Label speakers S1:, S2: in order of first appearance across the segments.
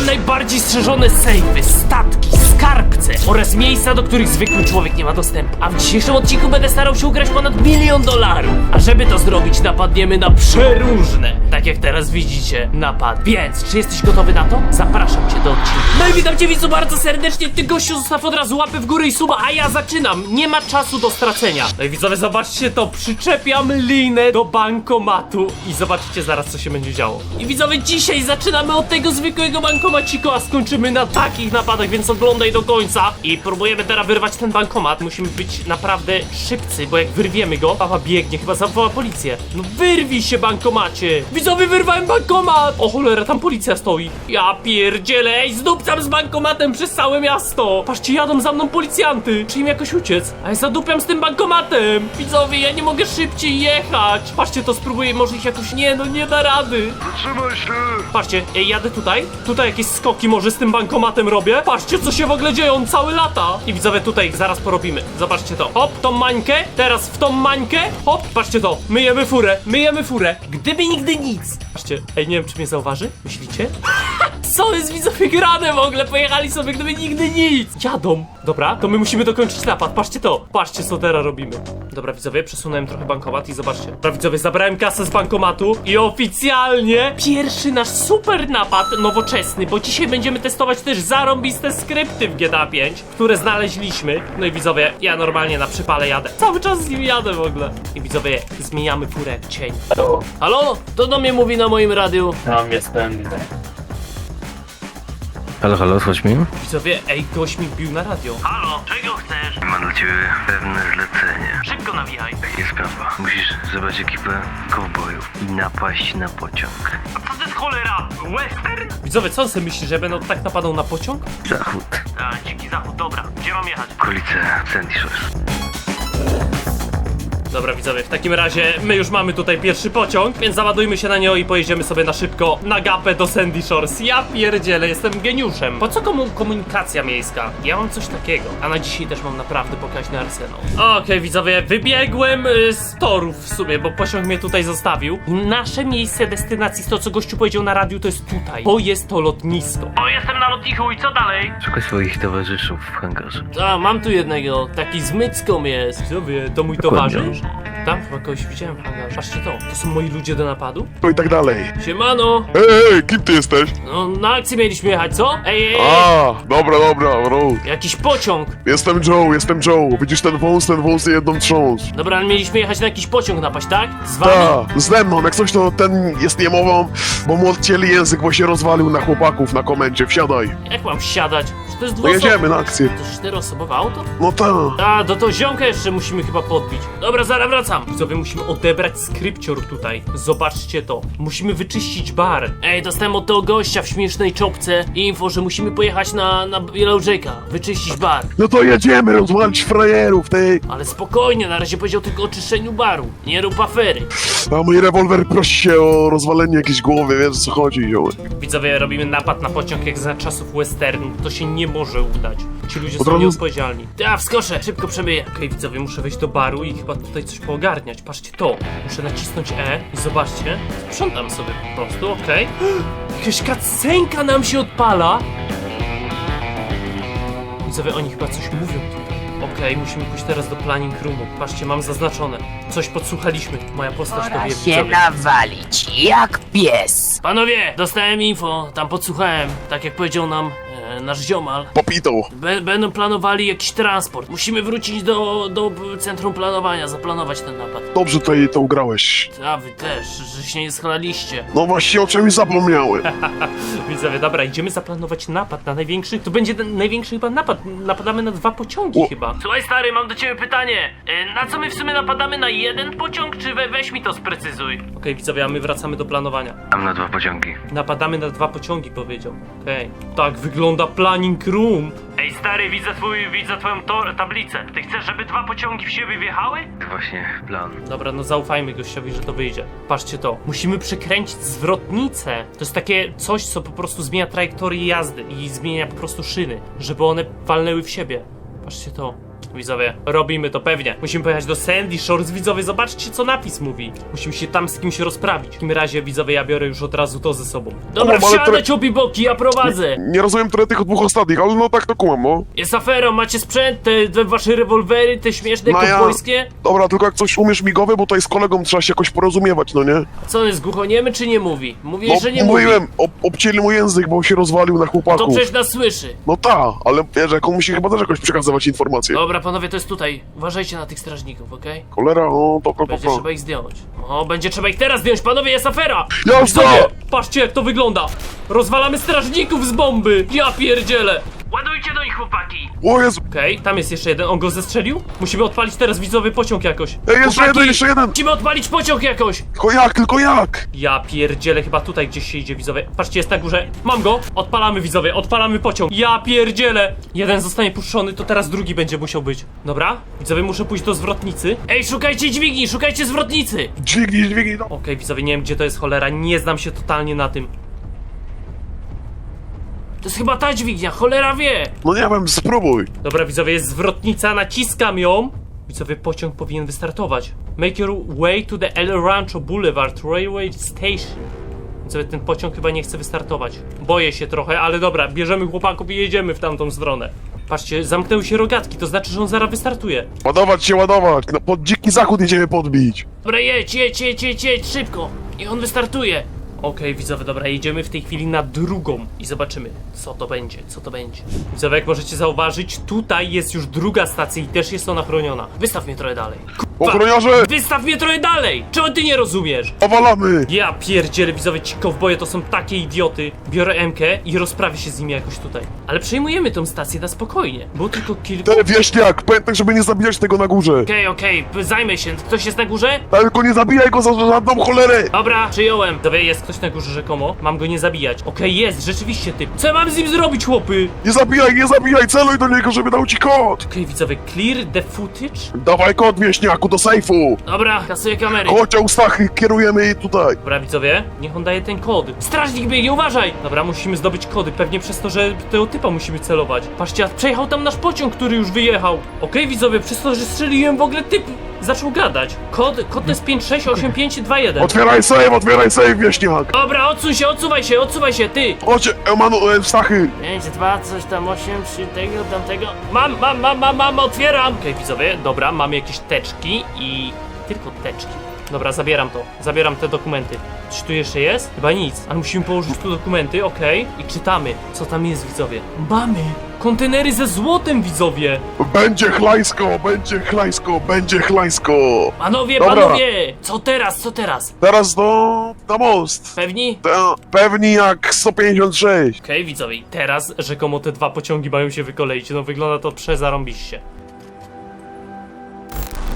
S1: Najbardziej strzeżone sejfy, statki, skarbce oraz miejsca, do których zwykły człowiek nie ma dostępu. A w dzisiejszym odcinku będę starał się ugrać ponad milion dolarów. A żeby to zrobić, napadniemy na przeróżne, tak jak teraz widzicie, napad. Więc, czy jesteś gotowy na to? Zapraszam cię do odcinka. No i witam cię widzu bardzo serdecznie. Ty gościu zostaw od razu łapy w górę i suba, a ja zaczynam. Nie ma czasu do stracenia. No i widzowie, zobaczcie to. Przyczepiam linę do bankomatu i zobaczycie zaraz, co się będzie działo. I widzowie, dzisiaj zaczynamy od tego zwykłego bankomacika, a skończymy na takich napadach, więc oglądaj do końca. I próbujemy teraz wyrwać ten bankomat. Musimy być naprawdę szybcy, bo jak wyrwiemy go, papa biegnie, chyba zawoła policję. No wyrwij się, bankomacie! Widzowie, wyrwałem bankomat! O cholera, tam policja stoi. Ja pierdzielę, ej, zdupcam z bankomatem przez całe miasto. Patrzcie, jadą za mną policjanty. Czy im jakoś uciec? A ja zadupiam z tym bankomatem. Widzowie, ja nie mogę szybciej jechać. Patrzcie, to spróbuję, może ich jakoś... Nie, no nie da rady.
S2: Zatrzymaj się!
S1: Patrzcie, ej, jadę tutaj. Tutaj jakieś skoki może z tym bankomatem robię. Patrzcie, co się w ogóle dzieje, on całe lata. I widzowie, tutaj zaraz porobimy. Zobaczcie to. Hop, tą mańkę, teraz w tą mańkę. Hop, patrzcie to. Myjemy furę, myjemy furę. Gdyby nigdy nic. Patrzcie, ej, nie wiem, czy mnie zauważy. Myślicie? Co jest widzowie grane w ogóle? Pojechali sobie, gdyby nigdy nic. Jadą. Dobra, to my musimy dokończyć napad. Patrzcie to. Patrzcie, co teraz robimy. Dobra, widzowie, przesunąłem trochę bankomat i zobaczcie. Dobra, widzowie, zabrałem kasę z bankomatu i oficjalnie pierwszy nasz super napad nowoczesny, bo dzisiaj będziemy testować też zarąbiste skrypty w GTA 5, które znaleźliśmy. No i widzowie, ja normalnie na przypale jadę. Cały czas z nim jadę w ogóle. I widzowie, zmieniamy furę jak cień.
S3: Halo,
S1: Halo? To do mnie mówi na moim radiu.
S3: tam jestem.
S4: Halo, halo, chodź mi.
S1: Widzowie, ej, gość mi bił na radio. Halo, czego chcesz?
S4: Mam dla ciebie pewne zlecenie.
S1: Szybko nawijaj.
S4: Jest sprawa. Musisz zebrać ekipę kowbojów i napaść na pociąg.
S1: A co to jest cholera? Western? Widzowie, co on sobie myśli, że będą tak napadał na pociąg?
S4: Zachód.
S1: A, dziki zachód, dobra. Gdzie mam jechać?
S4: Okolice Sandy Shores.
S1: Dobra, widzowie, w takim razie my już mamy tutaj pierwszy pociąg, więc załadujmy się na niego i pojedziemy sobie na szybko na gapę do Sandy Shores. Ja pierdzielę, jestem geniuszem. Po co komu komunikacja miejska? Ja mam coś takiego, a na dzisiaj też mam naprawdę pokaźny arsenał. Okej, widzowie, wybiegłem y, z torów w sumie, bo pociąg mnie tutaj zostawił. Nasze miejsce destynacji, to co gościu powiedział na radiu, to jest tutaj. Bo jest to lotnisko. O, jestem na lotnisku i co dalej?
S4: Szukaj swoich towarzyszów w hangarze.
S1: A, mam tu jednego, taki z mycką jest. Widzowie, to mój towarzysz? Tam chyba kogoś widziałem w hangarze. Patrzcie to, to są moi ludzie do napadu?
S2: No i tak dalej.
S1: Siemano!
S2: Ej, ej, kim ty jesteś?
S1: No, na akcję mieliśmy jechać, co? Ej, ej, ej!
S2: A, dobra, dobra, bro.
S1: Jakiś pociąg!
S2: Jestem Joe, jestem Joe. Widzisz ten wąs, ten wąs i jedną trząs.
S1: Dobra, ale mieliśmy jechać na jakiś pociąg napaść, tak? Z wami?
S2: Ta, ze mną, jak coś to ten jest niemową, bo mu odcięli język, bo się rozwalił na chłopaków na komendzie. Wsiadaj.
S1: Jak mam wsiadać? To jest
S2: No
S1: dwuosobowe?
S2: jedziemy na akcję.
S1: To czteroosobowe auto?
S2: No ta.
S1: A, do to ziomka jeszcze musimy chyba podbić. Dobra, zaraz wracam. Widzowie, musimy odebrać skrypcior tutaj. Zobaczcie to. Musimy wyczyścić bar. Ej, dostałem od tego gościa w śmiesznej czopce info, że musimy pojechać na, na. Wyczyścić bar.
S2: No to jedziemy, rozwalić frajerów, ty.
S1: Ale spokojnie, na razie powiedział tylko o czyszczeniu baru. Nie rób afery.
S2: A mój rewolwer prosi się o rozwalenie jakiejś głowy, wiesz o co chodzi, zioły.
S1: Widzowie, robimy napad na pociąg jak za czasów westernu. To się nie może udać. Ci ludzie
S2: Od
S1: są
S2: razu-
S1: nieodpowiedzialni. Ja wskoczę, szybko przemyję. Okej, widzowie, muszę wejść do baru i chyba tutaj coś poogarniać. Patrzcie to. Muszę nacisnąć E i zobaczcie. Sprzątam sobie po prostu, okej. Jakaś kacenka nam się odpala. Widzowie, oni chyba coś mówią tutaj. Okej, musimy pójść teraz do planning roomu. Patrzcie, mam zaznaczone. Coś podsłuchaliśmy. Moja postać to
S5: Pora
S1: wie,
S5: się
S1: widzowie.
S5: nawalić, jak pies.
S1: Panowie, dostałem info, tam podsłuchałem, tak jak powiedział nam e, nasz ziomal.
S2: Popitą.
S1: Be- będą planowali jakiś transport. Musimy wrócić do, do centrum planowania, zaplanować ten napad.
S2: Dobrze tutaj to ugrałeś.
S1: A wy też, że się nie schlaliście.
S2: No właśnie o czymś zapomniałem.
S1: Widzowie, dobra, idziemy zaplanować napad na największy. To będzie ten największy chyba napad. Napadamy na dwa pociągi
S2: O.
S1: chyba. Słuchaj stary, mam do ciebie pytanie. E, na co my w sumie napadamy? Na jeden pociąg, czy we, weź mi to sprecyzuj? Okej, widzowie, a my wracamy do planowania.
S4: Tam na dwa pociągi.
S1: Napadamy na dwa pociągi, powiedział. Okej. Tak wygląda planning room. Ej, stary, widzę twój, widzę twoją tor- tablicę. Ty chcesz, żeby dwa pociągi w siebie wjechały?
S4: Właśnie plan.
S1: Dobra, no zaufajmy gościowi, że to wyjdzie. Patrzcie to. Musimy przekręcić zwrotnicę. To jest takie coś, co po prostu zmienia trajektorię jazdy i zmienia po prostu szyny, żeby one walnęły w siebie. Patrzcie to. Widzowie, robimy to pewnie. Musimy pojechać do Sandy Shores. Widzowie, zobaczcie co napis mówi. Musimy się tam z kimś rozprawić. W takim razie, widzowie, ja biorę już od razu to ze sobą. Dobra,
S2: ale
S1: wsiadać,
S2: tre-
S1: obiboki, ja prowadzę.
S2: Nie rozumiem trochę tych dwóch ostatnich, ale no tak to kumam, no.
S1: Jest aferą, macie sprzęt, te, te wasze rewolwery, te śmieszne
S2: No ja-
S1: kowbojskie?
S2: Dobra, tylko jak coś umiesz migowe, bo tutaj z kolegą trzeba się jakoś porozumiewać, no nie?
S1: A co, on jest głuchoniemy czy nie mówi? Mówi,
S2: No,
S1: że nie mówi.
S2: mówiłem, ob obcięli mu język, bo się rozwalił na
S1: To przecież nas słyszy.
S2: No ta, ale wiesz, jak on musi chyba też jakoś przekazywać informacje.
S1: Dobra, panowie, to jest tutaj. Uważajcie na tych strażników, okej?
S2: Cholera, o, dobra,
S1: Będzie
S2: dobra.
S1: trzeba ich zdjąć. O, będzie trzeba ich teraz zdjąć, panowie, jest afera!
S2: Jasno!
S1: Widzowie, patrzcie jak to wygląda! Rozwalamy strażników z bomby! Ja pierdzielę! Ładujcie do nich, chłopaki!
S2: O Jezu,
S1: Okej, tam jest jeszcze jeden, on go zestrzelił? Musimy odpalić teraz widzowy pociąg jakoś.
S2: Ej, jeszcze
S1: Chłopaki,
S2: jeden, jeszcze jeden!
S1: Musimy odpalić pociąg jakoś!
S2: tylko jak, tylko jak?
S1: Ja pierdzielę, chyba tutaj gdzieś się idzie widzowie. Patrzcie, jest na górze. Mam go! Odpalamy widzowie, odpalamy pociąg. Ja pierdzielę! Jeden zostanie puszczony, to teraz drugi będzie musiał być. Dobra? Widzowie, muszę pójść do zwrotnicy. Ej, szukajcie dźwigni, szukajcie zwrotnicy!
S2: Dźwignij, dźwignij, no.
S1: Okej, widzowie, nie wiem gdzie to jest cholera, nie znam się totalnie na tym. To jest chyba ta dźwignia, cholera wie!
S2: No nie wiem, spróbuj.
S1: Dobra, widzowie, jest zwrotnica, naciskam ją. Widzowie, pociąg powinien wystartować. Make your way to the El Rancho Boulevard Railway Station. Widzowie, ten pociąg chyba nie chce wystartować. Boję się trochę, ale dobra, bierzemy chłopaków i jedziemy w tamtą stronę. Patrzcie, zamknęły się rogatki, to znaczy, że on zaraz wystartuje.
S2: Ładować się, ładować. No, pod dziki zachód idziemy podbić.
S1: Dobra, jedź, jedź, jedź, jedź, jedź, szybko! I on wystartuje! Okej, widzowie, dobra, jedziemy w tej chwili na drugą i zobaczymy, co to będzie, co to będzie. Widzowie, jak możecie zauważyć, tutaj jest już druga stacja i też jest ona chroniona. Wystaw mnie trochę dalej.
S2: Ochroniarze,
S1: Wystaw mnie trochę dalej! Czego ty nie rozumiesz?
S2: powalamy.
S1: Ja pierdzielę, widzowie, ci kowboje to są takie idioty. Biorę MK i rozprawię się z nimi jakoś tutaj. Ale przejmujemy tą stację na spokojnie. Było tylko kilku...
S2: Te wieśniak, pamiętaj, żeby nie zabijać tego na górze.
S1: Okej, okej, zajmę się. Ktoś jest na górze?
S2: Tylko nie zabijaj go za żadną cholerę.
S1: Dobra, przyjąłem. Dobra, jest ktoś na górze rzekomo. Mam go nie zabijać. Okej, jest, rzeczywiście typ. Co ja mam z nim zrobić, chłopy?
S2: Nie zabijaj, nie zabijaj, celuj do niego, żeby dał ci kod.
S1: Okej, widzowie, clear the footage.
S2: Dawaj kod, wieśniaku, do sejfu.
S1: Dobra, kasuję kamery.
S2: Chodź, Eustachy, kierujemy jej tutaj.
S1: Dobra, widzowie, niech on daje ten kod. Strażnik biegnie, uważaj! Dobra, musimy zdobyć kody, pewnie przez to, że tego typa musimy celować. Patrzcie, a przejechał tam nasz pociąg, który już wyjechał. Okej, widzowie, przez to, że strzeliłem w ogóle typ zaczął gadać. Kod, kod to jest 568521.
S2: Otwieraj sejf, otwieraj sejf, wieśniak.
S1: Dobra, odsuń się, odsuwaj się, odsuwaj się, ty!
S2: Chodź, Emanu, Eustachy.
S1: 5, 2, coś tam, 8, 3, tego, tamtego. Mam, mam, mam, mam, mam, otwieram! Okej, widzowie, dobra, mamy jakieś teczki i tylko teczki. Dobra, zabieram to, zabieram te dokumenty. Coś tu jeszcze jest? Chyba nic, ale musimy położyć tu dokumenty, okej. I czytamy, co tam jest, widzowie. Mamy! Kontenery ze złotem, widzowie!
S2: Będzie chlajsko, będzie chlajsko, będzie chlajsko.
S1: Panowie,
S2: Dobra.
S1: panowie! Co teraz, co teraz?
S2: Teraz do, na most.
S1: Pewni?
S2: Ta, pewni jak 156.
S1: Okej, widzowie, teraz rzekomo te dwa pociągi mają się wykoleić. No wygląda to przezarąbiście.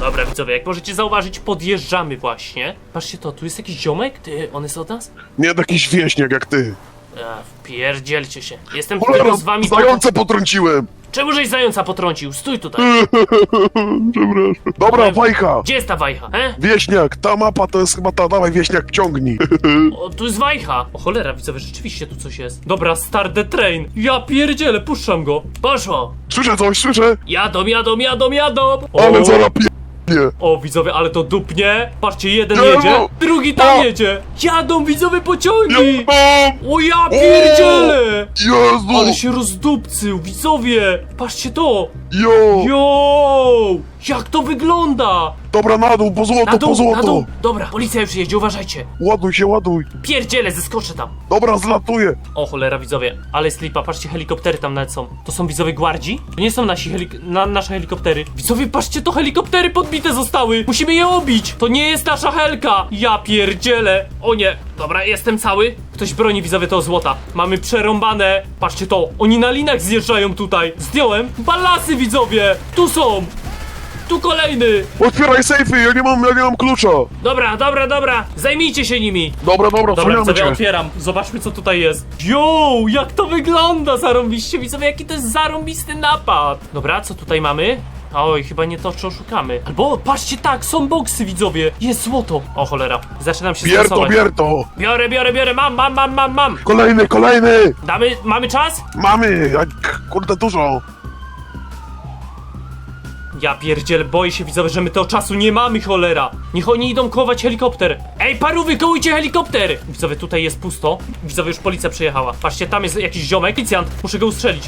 S1: Dobra, widzowie, jak możecie zauważyć, podjeżdżamy właśnie. Patrzcie to, tu jest jakiś ziomek? Ty, on jest od nas?
S2: Nie jakiś wieśniak jak ty.
S1: A, wpierdzielcie się. Jestem
S2: Cholera,
S1: tylko z wami
S2: zające potrąciłem.
S1: Czemu żeś zająca potrącił? Stój tutaj.
S2: Przepraszam. Dobra, wajcha.
S1: Gdzie jest ta wajcha, he?
S2: Wieśniak, ta mapa to jest chyba ta, dawaj wieśniak, ciągnij.
S1: O, tu jest wajcha. O cholera, widzowie, rzeczywiście tu coś jest. Dobra, start the train. Ja pierdzielę, puszczam go. Poszło.
S2: Słyszę coś, słyszę,
S1: Jadą, jadą, jadą, jadą.
S2: ale
S1: O.
S2: pie...
S1: O, widzowie, ale to dupnie. Patrzcie, jeden
S2: Jezu!
S1: jedzie, drugi tam
S2: O!
S1: jedzie. Jadą widzowie pociągi.
S2: Jezu!
S1: O ja pierdzielę! Ale
S2: Jezu!
S1: się rozdupcył, widzowie! Patrzcie to!
S2: Jo!
S1: Jo! Jak to wygląda?
S2: Dobra, na dół, po
S1: Na
S2: złoto, po
S1: dół, na
S2: złoto!
S1: dół! Dobra, policja już jedzie, uważajcie!
S2: Ładuj się, ładuj!
S1: Pierdzielę, zeskoczę tam!
S2: Dobra, zlatuję!
S1: O cholera, widzowie, ale jest lipa, patrzcie, helikoptery tam są. To są widzowie gwardzi? To nie są nasi helik na, nasze helikoptery. Widzowie, patrzcie, to helikoptery podbite zostały! Musimy je obić! To nie jest nasza helka! Ja pierdzielę! O nie! Dobra, jestem cały. Ktoś broni, widzowie, to złota. Mamy przerąbane. Patrzcie to, oni na linach zjeżdżają tutaj. Zdjąłem. Balasy, widzowie! Tu są! Tu kolejny!
S2: Otwieraj sejfy, ja nie mam, ja nie mam klucza!
S1: Dobra, dobra, dobra! Zajmijcie się nimi!
S2: Dobra, dobra,
S1: Dobra,
S2: cię!
S1: otwieram. Zobaczmy, co tutaj jest. Yo, jak to wygląda, zarąbiście. Widzowie, jaki to jest zarąbisty napad. Dobra, co tutaj mamy? Oj, chyba nie to, co szukamy. Albo, patrzcie, tak, są boksy, widzowie. Jest złoto. O cholera, zaczynam się
S2: Bier to,
S1: stresować.
S2: bier to!
S1: Biorę, biorę, biorę, mam, mam, mam, mam, mam.
S2: Kolejny, kolejny!
S1: Damy, mamy czas?
S2: Mamy! Jak, kurde, dużo!
S1: Ja pierdziel, boję się widzowie, że my tego czasu nie mamy, cholera. Niech oni idą kołować helikopter. Ej, paru, wykołujcie helikopter! Widzowie, tutaj jest pusto. Widzowie, już policja przyjechała. Patrzcie, tam jest jakiś ziomek, policjant. Muszę go ustrzelić.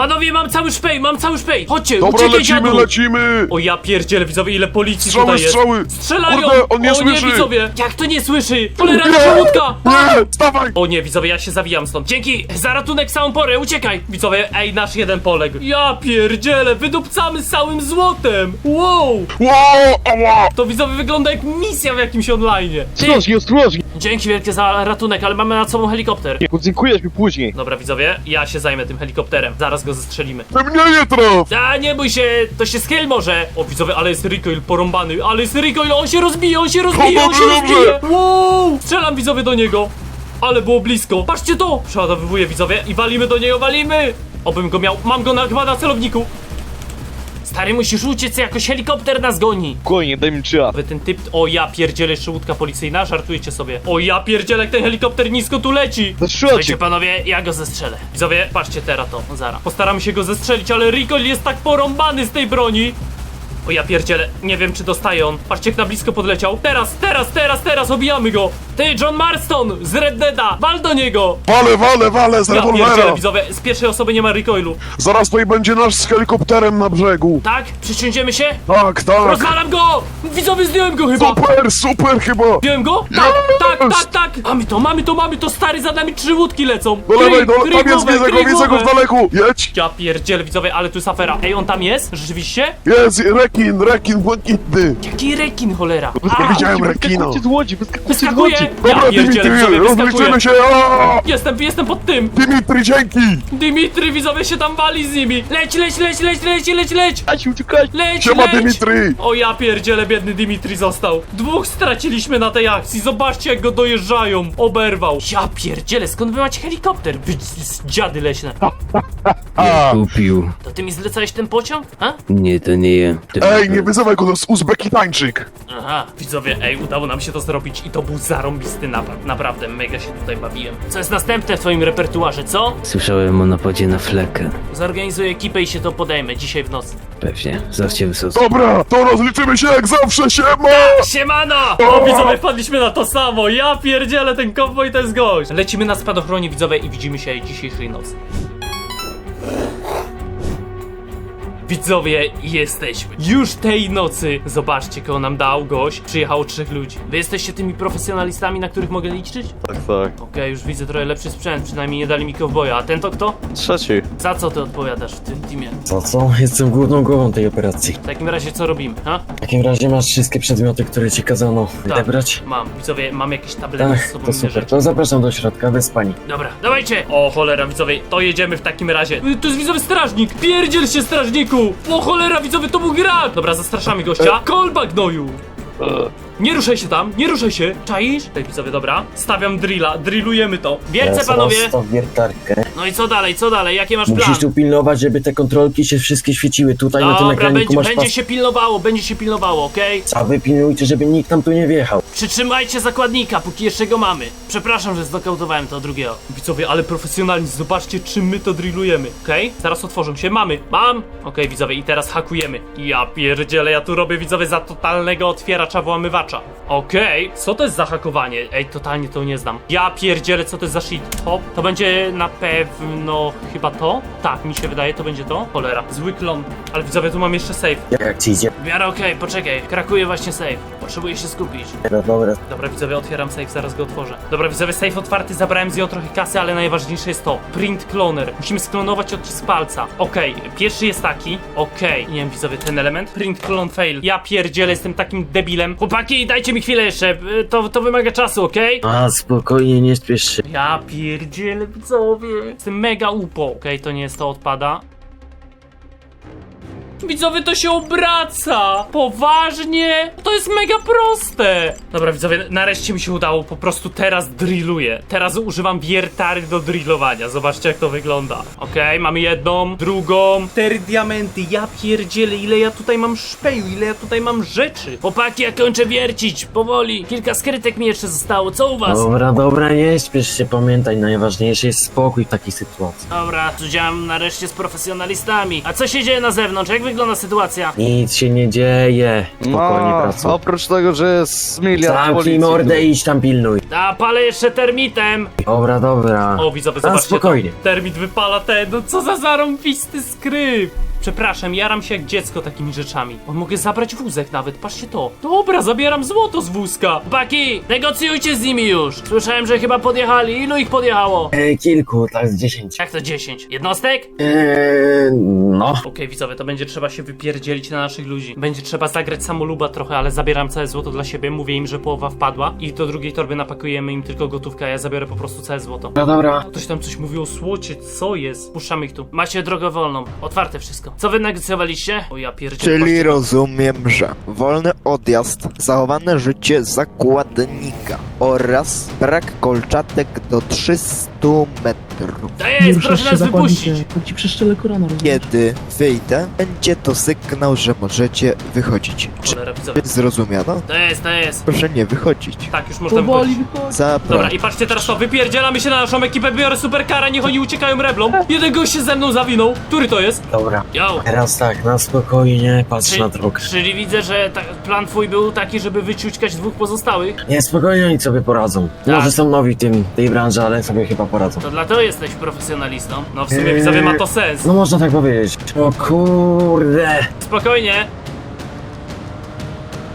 S1: Panowie, mam cały szpej, mam cały szpej. Chodźcie,
S2: Dobra,
S1: uciekaj,
S2: lecimy,
S1: dziadu.
S2: lecimy!
S1: O ja pierdzielę, widzowie, ile policji
S2: Strzały,
S1: tutaj jest.
S2: strzały!
S1: Strzelają!
S2: Kurde, on nie
S1: o
S2: słyszy!
S1: nie, widzowie! Jak to nie słyszy? Cholera,
S2: Nie!
S1: łódka!
S2: Nie, stawaj!
S1: O nie, widzowie, ja się zawijam stąd. Dzięki za ratunek całą porę, uciekaj! Widzowie, ej, nasz jeden poległ. Ja pierdzielę, wydupcamy z całym złotem! Wow!
S2: Ło, ała!
S1: To widzowie wygląda jak misja w jakimś online. Ty,
S3: Ostrożnie, ostrożnie!
S1: dzięki wielkie za ratunek, ale mamy nad sobą helikopter.
S3: Podziękujesz mi później.
S1: Dobra, widzowie, ja się zajmę tym helikopterem. Zaraz go zestrzelimy.
S2: Ty mnie nie traf!
S1: A nie bój się, to się schyl może. O widzowie, ale jest recoil porąbany, ale jest recoil, on się rozbije, on się rozbije, on się
S2: Dobrze,
S1: rozbije.
S2: dobrze.
S1: Wow! Strzelam widzowie do niego. Ale było blisko. Patrzcie to! Przeładowywuję widzowie i walimy do niego, walimy! Obym go miał, mam go na, chyba na celowniku. Stary, musisz uciec, jakoś helikopter nas goni.
S3: Spokojnie, daj mi czas.
S1: Wy ten typ, o ja pierdzielę, jeszcze łódka policyjna, żartujecie sobie. O ja pierdzielę, jak ten helikopter nisko tu leci. Słuchajcie panowie, ja go zestrzelę. Widzowie, patrzcie teraz to, zara. Postaramy się go zestrzelić, ale recoil jest tak porąbany z tej broni. O ja pierdzielę, nie wiem czy dostaje on. Patrzcie jak na blisko podleciał. Teraz, teraz, teraz, teraz, obijamy go. Ty, John Marston z Red Deada, wal do niego.
S2: Wale, wale, wale z
S1: Ja pierdzielę,
S2: rewolwera!
S1: widzowie, z pierwszej osoby nie ma recoilu.
S2: Zaraz tutaj będzie nasz z helikopterem na brzegu.
S1: Tak? Przysiądziemy się?
S2: Tak, tak!
S1: Rozwalam go! Widzowie, zdjąłem go chyba.
S2: Super, super chyba!
S1: Zdjąłem go? Tak, tak, tak, tak. Mamy to, mamy to, mamy to, stary, za nami trzy łódki lecą.
S2: Do lewej, do,
S1: Kryj
S2: tam jest, widzę go, widzę go w daleku! Jedź!
S1: Ja pierdzielę, widzowie, ale tu jest afera. Ej, on tam jest? Rzeczywiście?
S2: Jest, rekin, rekin błękitny!
S1: Jaki rekin, cholera?
S2: Nie
S1: A,
S2: widziałem rekina!
S3: Wyskakujcie z łodzi, wyskakujcie z łodzi!
S1: Ja
S2: Dobra,
S1: pierdzielę,
S2: Dimitri, rozliczymy się! Aaa!
S1: Jestem, jestem pod tym!
S2: Dimitri, dzięki!
S1: Dimitri, widzowie, się tam wali z nimi! Leć, leć, leć, leć, leć, leć, leć!
S3: Uciekajcie, uciekajcie!
S1: Leć,
S2: Siema,
S1: leć!
S2: Dimitri!
S1: O ja pierdzielę, biedny Dimitri został. Dwóch straciliśmy na tej akcji, zobaczcie jak go dojeżdżają. Oberwał. Ja pierdzielę, skąd wy macie helikopter? Wy z- dziady leśne.
S2: A,
S6: Kupił.
S1: To ty mi zlecałeś ten pociąg? A?
S6: Nie, to nie ja. To
S2: ej, nie wyzywaj go, to jest Uzbekitańczyk!
S1: Aha, widzowie, ej, udało nam się to zrobić i to był zarąbisty napad. Naprawdę, mega się tutaj bawiłem. Co jest następne w twoim repertuarze, co?
S6: Słyszałem o napadzie na flekę.
S1: Zorganizuję ekipę i się to podejmę dzisiaj w nocy.
S6: Pewnie. Zawsze wysocko.
S2: Dobra, to rozliczymy się jak zawsze, siema!
S1: Siemano! O, widzowie, wpadliśmy na to samo. Ja pierdzielę, ten cowboy to jest gość. Lecimy na spadochronie, widzowie, i widzimy się dzisiejszej nocy. Widzowie, jesteśmy. Już tej nocy. Zobaczcie, kogo nam dał gość. Przyjechało trzech ludzi. Wy jesteście tymi profesjonalistami, na których mogę liczyć?
S3: Tak, tak.
S1: Okej, już widzę trochę lepszy sprzęt, przynajmniej nie dali mi cowboya. A ten to kto?
S3: Trzeci.
S1: Za co ty odpowiadasz w tym teamie?
S7: Co, co? Jestem główną głową tej operacji.
S1: W takim razie co robimy, ha?
S7: W takim razie masz wszystkie przedmioty, które ci kazano odebrać?
S1: Mam. Widzowie, mam jakieś tablety z
S7: Tak,
S1: sobą
S7: to
S1: inne
S7: super.
S1: rzeczy.
S7: To zapraszam do środka, bez pani.
S1: Dobra, dawajcie! O cholera, widzowie, to jedziemy w takim razie. Y, To jest widzowy strażnik! Pierdziel się, strażniku! O cholera, widzowie, to był grad! Dobra, zastraszamy gościa. Kolba gnoju! Nie ruszaj się tam, nie ruszaj się! Czaisz? Tak, widzowie, dobra. Stawiam drilla, drillujemy to. Wiercę,
S7: Teraz
S1: panowie!
S7: wiertarkę.
S1: No i co dalej, co dalej? Jaki masz plan?
S7: Musisz tu pilnować, żeby te kontrolki się wszystkie świeciły. Tutaj na tym
S1: Dobra,
S7: ekraniku
S1: będzie,
S7: masz
S1: będzie
S7: pas.
S1: się pilnowało, będzie się pilnowało, okej?
S7: A wy pilnujcie, żeby nikt tam tu nie wjechał.
S1: Przytrzymajcie zakładnika, póki jeszcze go mamy. Przepraszam, że znokautowałem to drugiego. Widzowie, ale profesjonalni, zobaczcie, czym my to drillujemy, okej? Zaraz otworzą się, mamy, mam! Okej, widzowie, i teraz hakujemy. Ja pierdzielę, ja tu robię, widzowie, za totalnego otwieracza włamywacza. Okej, co to jest za hakowanie? Ej, totalnie to nie znam. Ja pierdzielę, co to jest za shit? To, to będzie na pewno chyba to? Tak, mi się wydaje, to będzie to. Cholera, zły. Ale widzowie, tu mam jeszcze safe.
S7: Jak ci idzie?
S1: W miarę okej, poczekaj, krakuje właśnie safe. Potrzebuję się skupić.
S7: No dobra.
S1: Dobra, widzowie, otwieram safe, zaraz go otworzę. Dobra, widzowie, safe otwarty, zabrałem z niego trochę kasy, ale najważniejsze jest to. Print cloner. Musimy sklonować odcisk palca. Okej, pierwszy jest taki. Okej, nie wiem, widzowie, ten element. Print clone fail. Ja pierdzielę, jestem takim debilem. Chłopaki, dajcie mi chwilę jeszcze. y, To, to wymaga czasu, okej?
S7: A, spokojnie, nie spiesz się.
S1: Ja pierdzielę, widzowie. Jestem mega upo. Okej, to nie jest to, odpada. Widzowie, to się obraca! Poważnie? To jest mega proste! Dobra, widzowie, nareszcie mi się udało. Po prostu teraz drilluję. Teraz używam wiertary do drillowania. Zobaczcie, jak to wygląda. Okej, mamy jedną, drugą. Cztery diamenty. Ja pierdzielę, ile ja tutaj mam szpeju, ile ja tutaj mam rzeczy. Chłopaki, ja kończę wiercić. Powoli. Kilka skrytek mi jeszcze zostało. Co u was?
S7: Dobra, dobra, nie spiesz się, pamiętaj, najważniejszy jest spokój w takiej sytuacji.
S1: Dobra, tu działam nareszcie z profesjonalistami. A co się dzieje na zewnątrz? Jak wy wygląda sytuacja?
S7: Nic się nie dzieje. Spokojnie pracuj.
S3: oprócz tego, że jest miliard
S7: Zamknij
S3: policji.
S7: mordę i idź tam pilnuj.
S1: A palę jeszcze termitem.
S7: Dobra, dobra.
S1: O, widzowie,
S7: A,
S1: zobaczcie
S7: spokojnie.
S1: to. Termit wypala ten, no co za zarąbisty skrypt. Przepraszam, jaram się jak dziecko takimi rzeczami. O, mogę zabrać wózek nawet, patrzcie to. Dobra, zabieram złoto z wózka. Baki, negocjujcie z nimi już. Słyszałem, że chyba podjechali. Ilu ich podjechało?
S7: E, kilku, tak z dziesięć.
S1: Jak to 10? Jednostek?
S7: Eee, no.
S1: Okej, widzowie, to będzie trzeba się wypierdzielić na naszych ludzi. Będzie trzeba zagrać samoluba trochę, ale zabieram całe złoto dla siebie. Mówię im, że połowa wpadła i do drugiej torby napakujemy im tylko gotówkę, a ja zabiorę po prostu całe złoto.
S7: No dobra.
S1: Ktoś tam coś mówił o słocie, co jest? Puszczamy ich tu. Macie drogę wolną, otwarte wszystko. Co wy negocjowaliście? O ja pierdzielę.
S8: Czyli rozumiem, że wolny odjazd, zachowane życie zakładnika oraz brak kolczatek do 300 metrów.
S1: To jest, proszę nas wypuścić.
S9: ci przeszczele korona, rozumiesz?
S8: Kiedy wyjdę, będzie to sygnał, że możecie wychodzić. Czy
S1: Cholera, widzowie.
S8: zrozumiano?
S1: To jest, to jest.
S8: Proszę nie wychodzić.
S1: Tak, już można
S9: Powoli
S1: wychodzić.
S9: wychodzi.
S1: Dobra,
S8: Zapraszam.
S1: i patrzcie teraz to, wypierdzielamy się na naszą ekipę, biorę superkara, niech oni uciekają reblą. Jeden gość się ze mną zawinął. Który to jest?
S7: Dobra.
S1: Yo.
S7: Teraz tak, na spokojnie, patrz na drogę.
S1: czyli widzę, że ta, plan twój był taki, żeby wyciućkać dwóch pozostałych.
S7: Nie, spokojnie oni sobie poradzą.
S1: Tak.
S7: Może są nowi w tym, tej branży, ale sobie chyba poradzą.
S1: To dlatego jesteś profesjonalistą. No w sumie widzowie ma to sens.
S7: No można tak powiedzieć. O kurde.
S1: Spokojnie.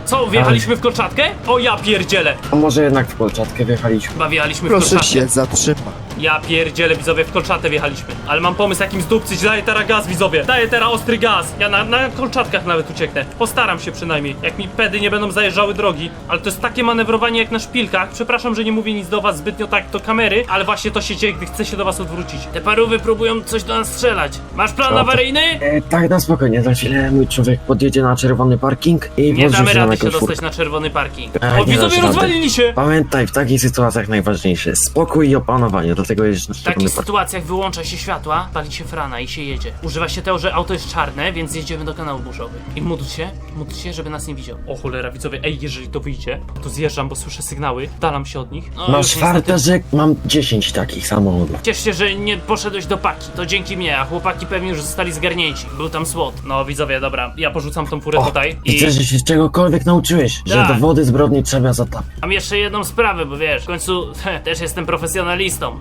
S1: Co, wjechaliśmy w kolczatkę? O ja pierdzielę.
S7: A może jednak w kolczatkę wjechaliśmy.
S1: Chyba wjechaliśmy w
S8: Proszę
S1: kolczatkę.
S8: się zatrzymać.
S1: Ja pierdzielę widzowie, w kolczatę wjechaliśmy. Ale mam pomysł jakim zdupcyć, daję teraz gaz widzowie. Daję teraz ostry gaz. Ja na, na kolczatkach nawet ucieknę. Postaram się przynajmniej. Jak mi pedy nie będą zajeżdżały drogi. Ale to jest takie manewrowanie jak na szpilkach. Przepraszam, że nie mówię nic do was zbytnio tak do kamery, ale właśnie to się dzieje, gdy chcę się do was odwrócić. Te parówy próbują coś do nas strzelać. Masz plan
S7: to-
S1: awaryjny?
S7: E, tak, na spokojnie, za chwilę mój człowiek podjedzie na czerwony parking i
S1: Nie
S7: podrzuci
S1: damy
S7: nam
S1: rady się
S7: jakąś
S1: dostać na czerwony parking.
S7: A,
S1: O,
S7: nie
S1: widzowie
S7: rady.
S1: rozwalili się!
S7: Pamiętaj, w takich sytuacjach najważniejsze spokój i opanowanie, dlatego jedziesz na
S1: W
S7: czerwony
S1: takich
S7: parking.
S1: sytuacjach wyłącza się światła, pali się frana i się jedzie. Używa się tego, że auto jest czarne, więc jedziemy do kanału burzowych. I módl się, módl się, żeby nas nie widział. O cholera, widzowie, ej, jeżeli to wyjdzie, to zjeżdżam, bo słyszę sygnały, dalam się od nich. No,
S7: Masz
S1: już
S7: farta,
S1: niestety-
S7: że mam 10 takich samochodów.
S1: Ciesz się, że nie poszedłeś do paki, to dzięki mnie, a chłopaki pewnie już zostali zgarnięci. Był tam słod. No widzowie, dobra, ja porzucam tą furę tutaj i
S7: Widzę, że się czegokolwiek nauczyłeś, że
S1: Tak.
S7: do wody zbrodni trzeba zatapiać.
S1: mam jeszcze jedną sprawę, bo wiesz, w końcu też jestem profesjonalistą.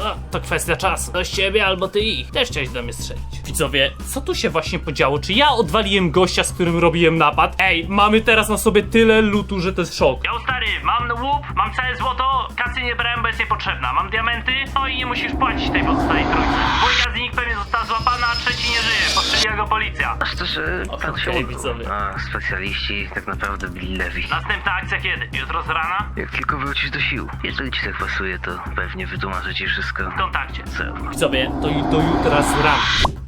S1: O, to kwestia czasu. To z ciebie albo ty ich. Też chciałeś do mnie strzelić. Widzowie, co tu się właśnie podziało? Czy ja odwaliłem gościa, z którym robiłem napad? Ej, mamy teraz na sobie tyle lutu, że to jest szok. Ja stary, mam łup, mam całe złoto, kasy nie brałem, bo jest niepotrzebna. Mam diamenty, no i nie musisz płacić tej pozostałej trójce. Dwójka z nich pewnie została złapana, a trzeci nie żyje. Postrzeliła go policja.
S4: Aż to, że pan się
S1: Okej, widzowie.
S4: A, specjaliści tak naprawdę byli lewi.
S1: Następna akcja kiedy? Jutro z rana?
S4: Jak tylko wrócisz do sił. Jeżeli ci tak pasuje, to pewnie wytłumaczę ci wszystko.
S1: W kontakcie.
S4: Co?
S1: Widzowie, to ju- do jutra z rana.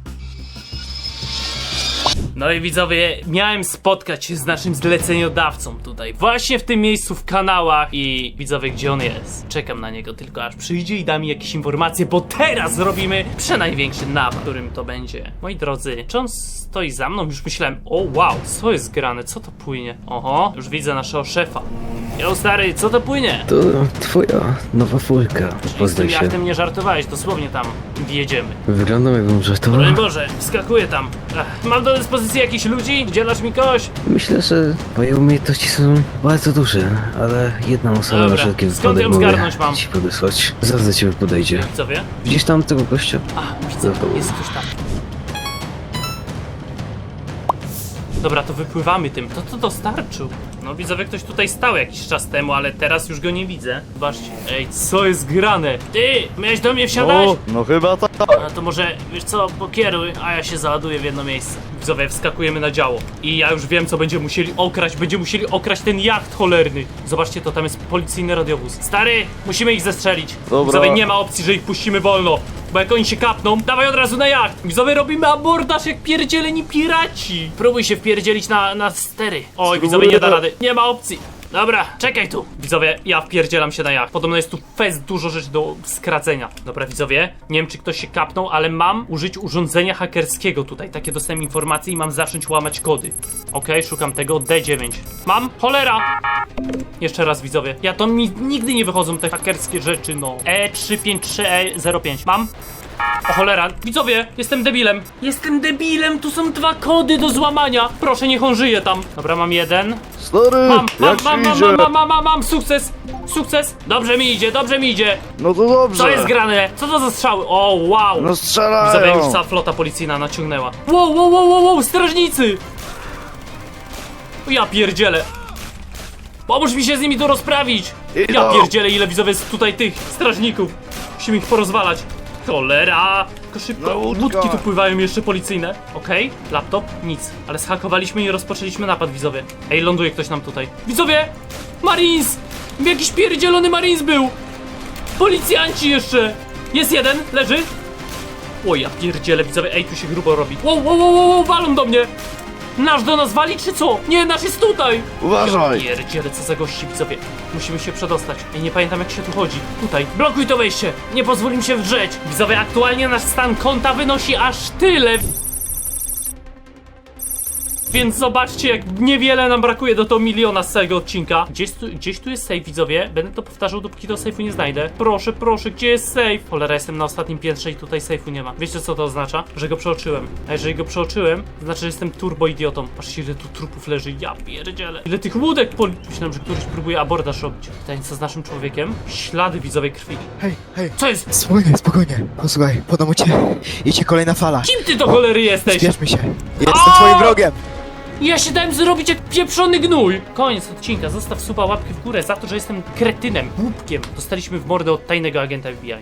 S1: No i widzowie, miałem spotkać się z naszym zleceniodawcą tutaj, właśnie w tym miejscu w kanałach i widzowie, gdzie on jest? Czekam na niego tylko aż przyjdzie i da mi jakieś informacje, bo teraz zrobimy przenajwiększy napad, którym to będzie. Moi drodzy, czy on stoi za mną? Już myślałem, o wow, co jest grane, co to płynie? Oho, już widzę naszego szefa. Jo stary, co to płynie?
S6: To twoja nowa furka.
S1: Z tym
S6: Poznaj się.
S1: jachtem nie żartowałeś, dosłownie tam wjedziemy.
S6: Wyglądam jakbym żartował.
S1: Broń Boże, wskakuję tam. Ech, mam do dyspozycji jakichś ludzi? Udzielasz mi kogoś?
S6: Myślę, że moje umiejętności są bardzo duże, ale jedna osoba
S1: Dobra,
S6: na wszelki
S1: skąd
S6: wypadek
S1: ją
S6: mogę
S1: zgarnąć mam?
S6: ci podesłać. Zaraz do ciebie podejdzie.
S1: Widzowie?
S6: Widzisz tam tego gościa?
S1: A, widzę, jest ktoś tam. Dobra, to wypływamy tym. To to dostarczył. No widzowie, ktoś tutaj stał jakiś czas temu, ale teraz już go nie widzę. Zobaczcie. Ej, co jest grane? Ty, miałeś do mnie wsiadać?
S3: O, no chyba tak.
S1: A to może, wiesz co, pokieruj, a ja się załaduję w jedno miejsce. Widzowie, wskakujemy na działo. I ja już wiem, co będziemy musieli okraść. Będziemy musieli okraść ten jacht cholerny. Zobaczcie to, tam jest policyjny radiowóz. Stary, musimy ich zestrzelić.
S3: Dobra.
S1: Widzowie, nie ma opcji, że ich puścimy wolno. Bo jak oni się kapną, dawaj od razu na jacht. Widzowie, robimy abordaż jak pierdzieleni piraci. Próbuj się wpierdzielić na, na stery. Oj, widzowie, nie da rady. Nie ma opcji. Dobra, czekaj tu. Widzowie, ja wpierdzielam się na jacht. Podobno jest tu fest dużo rzeczy do skracenia. Dobra, widzowie, nie wiem czy ktoś się kapnął, ale mam użyć urządzenia hakerskiego tutaj. Takie dostałem informacje i mam zacząć łamać kody. Okej, szukam tego. D9. Mam? Cholera! Jeszcze raz widzowie. Ja to mi nigdy nie wychodzą te hakerskie rzeczy, no. E353E05. Mam? O cholera, widzowie, jestem debilem. Jestem debilem, tu są dwa kody do złamania. Proszę, niech on żyje tam. Dobra, mam jeden.
S3: Stary,
S1: Mam, mam,
S3: jak ci
S1: mam, mam,
S3: idzie?
S1: mam, mam, mam, mam, mam, sukces. Sukces. Dobrze mi idzie, dobrze mi idzie.
S3: No to dobrze.
S1: Co jest grane? Co to za strzały? O, wow.
S3: No.
S1: Widzowie, już cała flota policyjna naciągnęła. Wow, wow, wow, wow, wow, strażnicy! Ja pierdzielę. Pomóż mi się z nimi tu rozprawić! Ja pierdzielę, ile widzowie jest tutaj tych strażników. Musimy ich porozwalać. Cholera! Tylko szybko.
S3: łódkach.
S1: Łódki tu pływają jeszcze policyjne. Okej, laptop, nic. Ale zhakowaliśmy i rozpoczęliśmy napad, widzowie. Ej, ląduje ktoś nam tutaj. Widzowie! Marines! Jakiś pierdzielony Marines był! Policjanci jeszcze! Jest jeden, leży. O ja pierdzielę, widzowie, ej, tu się grubo robi. Wow, wow, wow, wow, wow, walą do mnie! Nasz do nas wali, czy co? Nie, nasz jest tutaj!
S3: Uważaj.
S1: Pierdzielę, co za gości, widzowie. Musimy się przedostać. I nie pamiętam, jak się tu chodzi. Tutaj. Blokuj to wejście! Nie pozwól im się wdrzeć! Widzowie, aktualnie nasz stan konta wynosi aż tyle. Więc zobaczcie, jak niewiele nam brakuje do tego miliona z całego odcinka. Gdzieś tu, gdzieś tu jest safe, widzowie. Będę to powtarzał, dopóki to safe'u nie znajdę. Proszę, proszę, gdzie jest safe? Cholera, jestem na ostatnim piętrze i tutaj safe'u nie ma. Wiecie, co to oznacza? Że go przeoczyłem. A jeżeli go przeoczyłem, to znaczy, że jestem turbo idiotą. Patrzcie, ile tu trupów leży. Ja pierdzielę. Ile tych łódek poli... Myślałem, że któryś próbuje abordaż robić. Pytanie, co z naszym człowiekiem? Ślady widzowej krwi.
S8: Hej, hej,
S1: Co jest?
S8: spokojnie, spokojnie. Posłuchaj, podam cię. Idzie kolejna fala.
S1: Kim ty do cholery jesteś?
S8: Spieszmy się. Jestem twoim wrogiem.
S1: Ja się dałem zrobić jak pieprzony gnój! Koniec odcinka, zostaw suba łapkę w górę za to, że jestem kretynem, głupkiem. Dostaliśmy w mordę od tajnego agenta FBI.